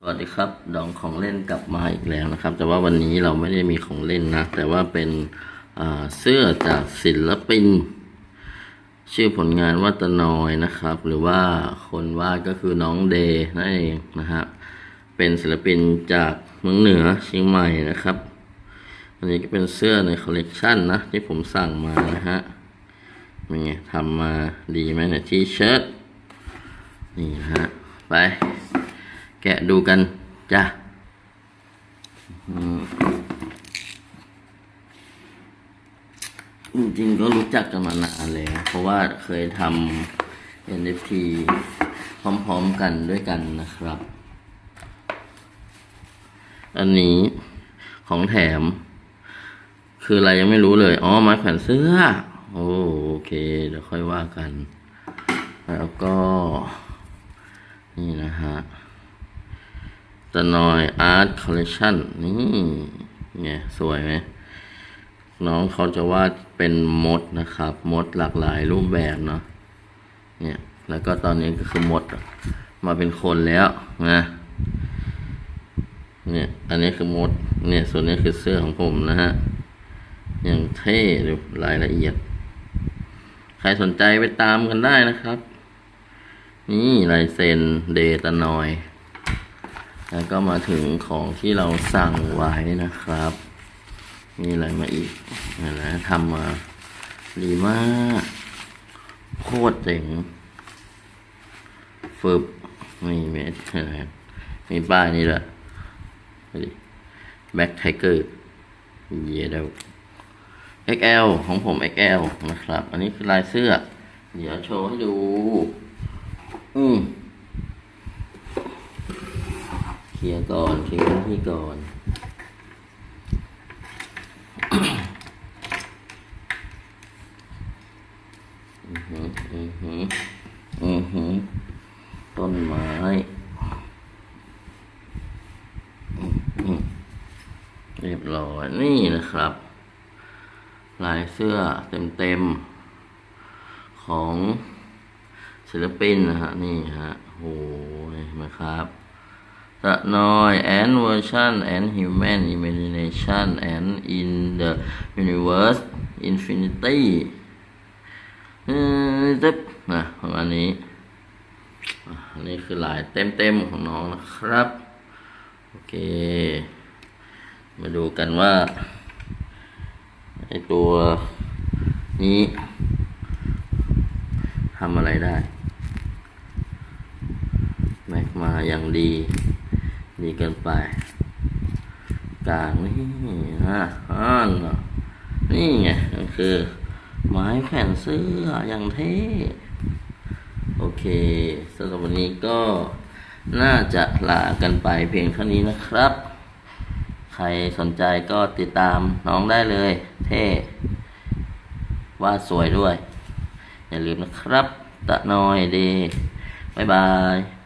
สวัสดีครับดองของเล่นกลับมาอีกแล้วนะครับ แต่ว่าวันนี้เราไม่ได้มีของเล่นนะ แต่ว่าเป็นเสื้อจากศิลปิน ชื่อผลงานวัตนอยนะครับ หรือว่าคนวาดก็คือน้องเดย์นั่นเองนะฮะเป็นศิลปินจากเมืองเหนือเชียงใหม่นะครับ อันนี้ก็เป็นเสื้อในคอลเลกชันนะ ที่ผมสั่งมานะฮะเป็นไงทำมาดีไหมเนี่ยทีเชิ้ตนี่นะฮะไป แกะดูกันจ้ะอืมจริงๆก็รู้จักกันมานานเลยนะเพราะว่าเคยทำ NFT พร้อมๆกันด้วยกันนะครับ อันนี้ของแถม คืออะไรยังไม่รู้เลย อ๋อ ไม้แขวนเสื้อ โอ้โอเค เดี๋ยวค่อยว่ากัน แล้วก็ นี่นะฮะตะ นอยอาร์ตคอลเล t ชันนี่ไงสวยไหมน้องเขาจะวาดเป็นมดนะครับ มดหลากหลายรูปแบบเนาะเนี่ยแล้วก็ตอนนี้ก็คือมดมาเป็นคนแล้วนะเนี่ย อันนี้คือมด เนี่ย ส่วนนี้คือเสื้อของผมนะฮะ อย่างเท่ดูรายละเอียด ใครสนใจไปตามกันได้นะครับ นี่ลายเซ็นเดตานอย แล้วก็มาถึงของที่เราสั่งไว้นะครับ มีอะไรมาอีกนะทำมาดีมาก โคตรเจ๋งฝึบมีเม็ดอะไรมีป้ายนี่แหละแบ็คไทเกอร์เยเดว XL ของผม XL นะครับ อันนี้คือลายเสื้อ เดี๋ยวโชว์ให้ดู อืม เคลียร์ก่อนเคลียร์พื้นที่ก่อนอือหืออือหืออือหือต้นไม้เรียบร้อยนี่นะครับ ลายเสื้อเต็มๆ ของศิลปินนะฮะ นี่ฮะโหเห็นไหมครับ ตะนอย and version and human imagination and in the universe infinity เออตึ๊บนะประมาณนี้ อันนี้คือลายเต็มๆของน้องนะครับ โอเค มาดูกันว่าไอตัวนี้ทำอะไรได้ แม็กมาอย่างดี ดีเกินไปกลางนี่ฮะอ่านเหรอนี่ไงก็คือ ไม้แผ่นเสื้ออย่างเท่โอเคสำหรับวันนี้ก็น่าจะลากันไปเพียงเท่านี้นะครับ ใครสนใจก็ติดตามน้องได้เลย เท่วาดสวยด้วย อย่าลืมนะครับ ตะนอยดย์บ๊ายบาย